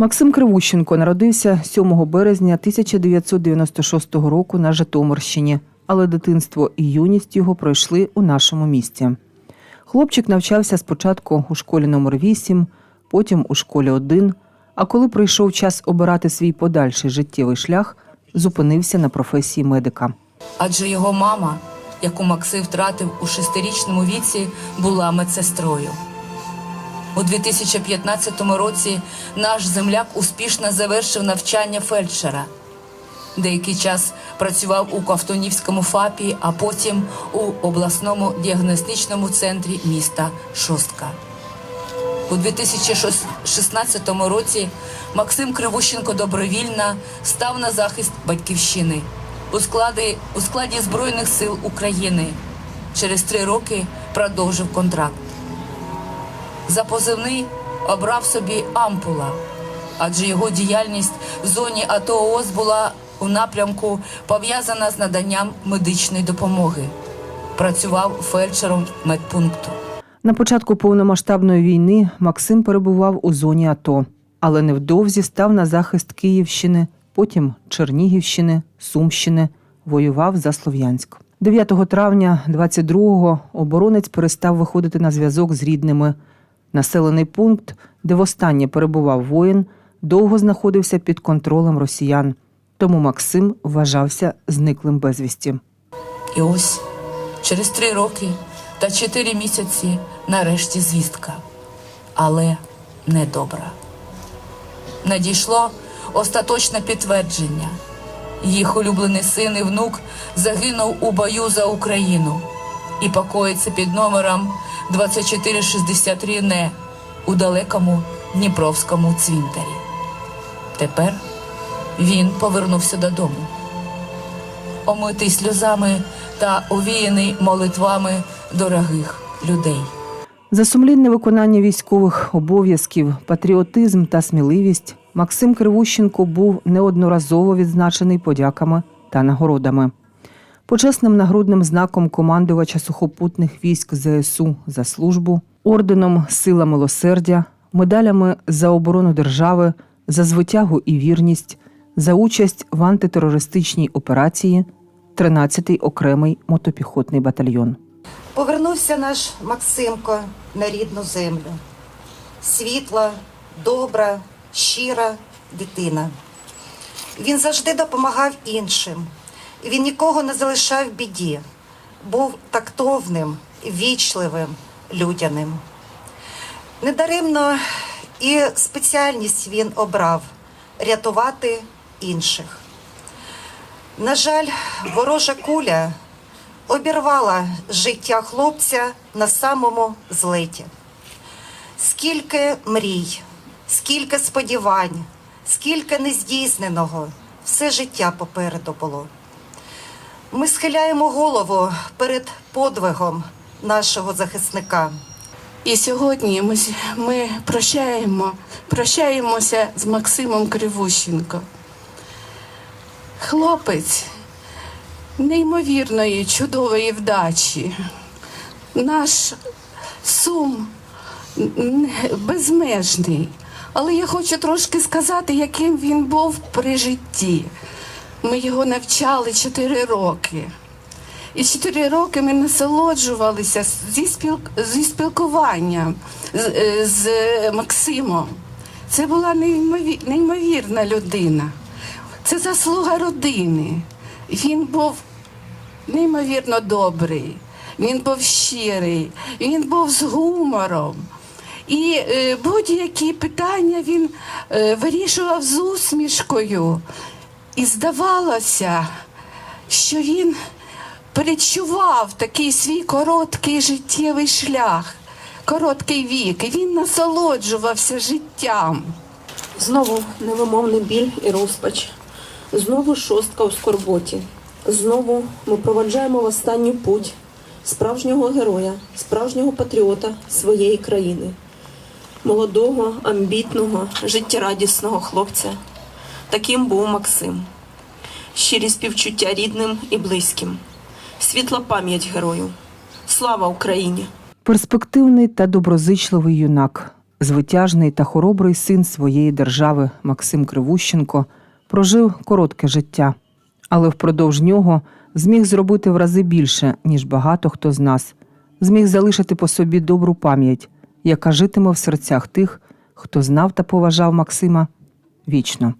Максим Кривущенко народився 7 березня 1996 року на Житомирщині, але дитинство і юність його пройшли у нашому місті. Хлопчик навчався спочатку у школі номер 8, потім у школі 1, а коли прийшов час обирати свій подальший життєвий шлях, зупинився на професії медика. адже його мама, яку Максим втратив у шестирічному віці, була медсестрою. У 2015 році наш земляк успішно завершив навчання фельдшера. Деякий час працював у Ковтунівському ФАПі, а потім у обласному діагностичному центрі міста Шостка. У 2016 році Максим Кривущенко добровільно став на захист батьківщини у складі, у складі Збройних сил України. Через три роки продовжив контракт. За позивний обрав собі ампула, адже його діяльність в зоні АТО ООС була у напрямку пов'язана з наданням медичної допомоги. Працював фельдшером медпункту. На початку повномасштабної війни Максим перебував у зоні АТО, але невдовзі став на захист Київщини, потім Чернігівщини, Сумщини, воював за Слов'янськ. 9 травня 22-го оборонець перестав виходити на зв'язок з рідними. Населений пункт, де востаннє перебував воїн, довго знаходився під контролем росіян. Тому Максим вважався зниклим безвісті. І ось через три роки та чотири місяці нарешті звістка. Але не добра. Надійшло остаточне підтвердження. Їх улюблений син і внук загинув у бою за Україну і покоїться під номером 2463 Не у далекому Дніпровському цвинтарі. Тепер він повернувся додому омитий сльозами та овіяний молитвами дорогих людей. За сумлінне виконання військових обов'язків, патріотизм та сміливість Максим Кривущенко був неодноразово відзначений подяками та нагородами. Почесним нагрудним знаком командувача сухопутних військ ЗСУ за службу, орденом Сила милосердя, медалями за оборону держави, за звитягу і вірність, за участь в антитерористичній операції, 13-й окремий мотопіхотний батальйон. Повернувся наш Максимко на рідну землю. Світла, добра, щира дитина. Він завжди допомагав іншим. Він нікого не залишав в біді. Був тактовним, вічливим, людяним. Недаремно і спеціальність він обрав рятувати інших. На жаль, ворожа куля обірвала життя хлопця на самому злеті. Скільки мрій, скільки сподівань, скільки нездійсненого, все життя попереду було. Ми схиляємо голову перед подвигом нашого захисника. І сьогодні ми, ми прощаємо, прощаємося з Максимом Кривущенко. Хлопець неймовірної, чудової вдачі. Наш сум безмежний. Але я хочу трошки сказати, яким він був при житті. Ми його навчали 4 роки. І чотири роки ми насолоджувалися зі, спіл... зі спілкуванням з, е, з Максимом. Це була неймові... неймовірна людина. Це заслуга родини. Він був неймовірно добрий, він був щирий, він був з гумором. І е, будь-які питання він е, вирішував з усмішкою. І здавалося, що він перечував такий свій короткий життєвий шлях, короткий вік, і він насолоджувався життям. Знову невимовний біль і розпач. Знову шостка у скорботі. Знову ми проваджаємо в останню путь справжнього героя, справжнього патріота своєї країни, молодого, амбітного, життєрадісного хлопця. Таким був Максим. Щирі співчуття рідним і близьким. Світла пам'ять герою. Слава Україні! Перспективний та доброзичливий юнак. Звитяжний та хоробрий син своєї держави Максим Кривущенко прожив коротке життя, але впродовж нього зміг зробити в рази більше, ніж багато хто з нас, зміг залишити по собі добру пам'ять, яка житиме в серцях тих, хто знав та поважав Максима вічно.